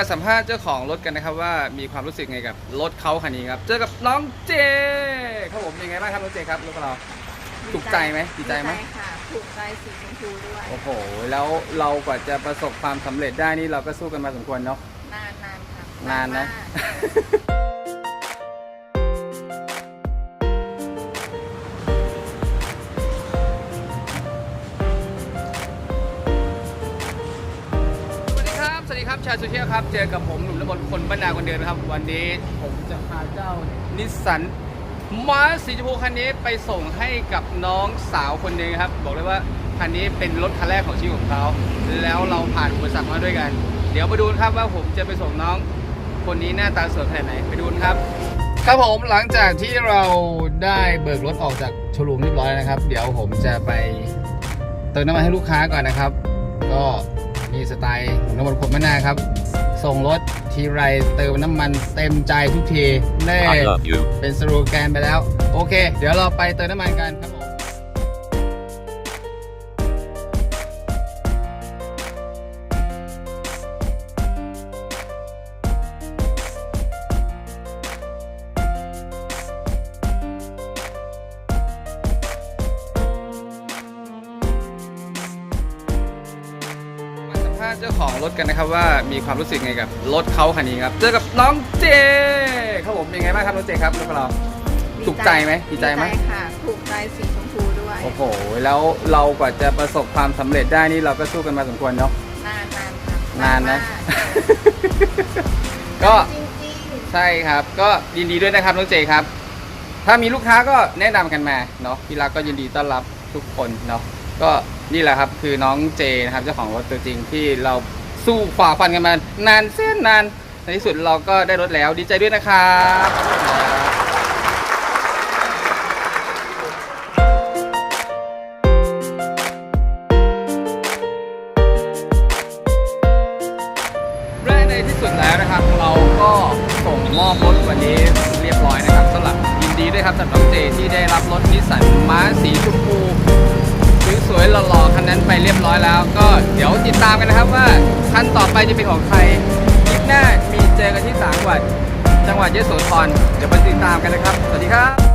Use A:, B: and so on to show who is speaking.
A: มาสัมภาษณ์เจ้าของรถกันนะครับว่ามีความรู้สึกไงกับรถเขาคันนี้ครับ เจอกับน้องเจครับผมเป็นไงบ้างครับน้องเจครับรถของเรา ถูกใจไหมดีใจไหม
B: ค่ะ ถูกใจสีชมพูด้วย
A: โอ้โห แล้วเรากว่าจะประสบความสำเร็จได้นี่เราก็สู้กันมาสมควรเนาะ
B: นานนานๆค่ะ
A: นานนะ ครับชาวโซเชียลครับ เจอกับผมหนุ่มละมนคนบ้านนาคนเดิมนะครับ วันนี้ผมจะพาเจ้านิสสันมาสีชมพูคันนี้ไปส่งให้กับน้องสาวคนหนึ่งครับ บอกเลยว่าคันนี้เป็นรถคันแรกของชีวิตของเขาแล้วเราผ่านอุปสรรคมาด้วยกัน เดี๋ยวมาดูครับว่าผมจะไปส่งน้องคนนี้หน้าตาสวยขนาดไหนไปดูครับ ครับผมหลังจากที่เราได้เบิกรถออกจากโชว์รูมเรียบร้อยแล้วนะครับ เดี๋ยวผมจะไปเติมน้ำมันให้ลูกค้าก่อนนะครับ ก็ มีสไตล์ของน้ำมันคนมาหน้าครับ ส่งรถทีไรเติมน้ำมันเต็มใจทุกทีเน่
C: I love you.
A: เป็นสโลแกนไปแล้ว โอเค เดี๋ยวเราไปเติมน้ำมันกันครับาสัมภาษณ์เจ้าของรถกันนะครับว่ามีความรู้สึกไงกับรถเขาคันนี้ครับเจอกับน้องเจครับผมเป็นไงบ้างครับน้องเจครับรถของเรา ถูกใจไหมดีใจไหม
B: ค่ะถูกใจสีชมพูด้วย
A: โอ้โหแล้วเรากว่าจะประสบความสำเร็จได้นี่เราก็สู้กันมาสมควรเนาะ
B: นานนานๆค่ะ
A: นานนะ
B: มก
A: ก็
B: จริง
A: ใช่ครับก็ยินดีด้วยนะครับน้องเจครับ ถ้ามีลูกค้าก็แนะนำกันมาเนาะพี่รักก็ยินดีต้อนรับทุกคนเนาะ ก็นี่แหละครับคือน้องเจนะครับเจ้าของรถตัวจริงที่เราสู้ฝ่าฟันกันมานานเส้นนานในที่สุดเราก็ได้รถแล้วดีใจด้วยนะครับและในที่สุดแล้วนะครับเราก็ส่งมอบรถวันนี้เรียบร้อยนะครับสำหรับยินดีด้วยครับสำหรับน้องเจที่ได้รับรถนิสสันม้าสีชมพู สวยๆหล่อๆคันนั้นไปเรียบร้อยแล้ว ก็เดี๋ยวติดตามกันนะครับว่าคันต่อไปจะเป็นของใครคลิปหน้ามีเจอกันที่สามจังหวัดจังหวัดยโสธรเดี๋ยวไปติดตามกันนะครับ สวัสดีครับ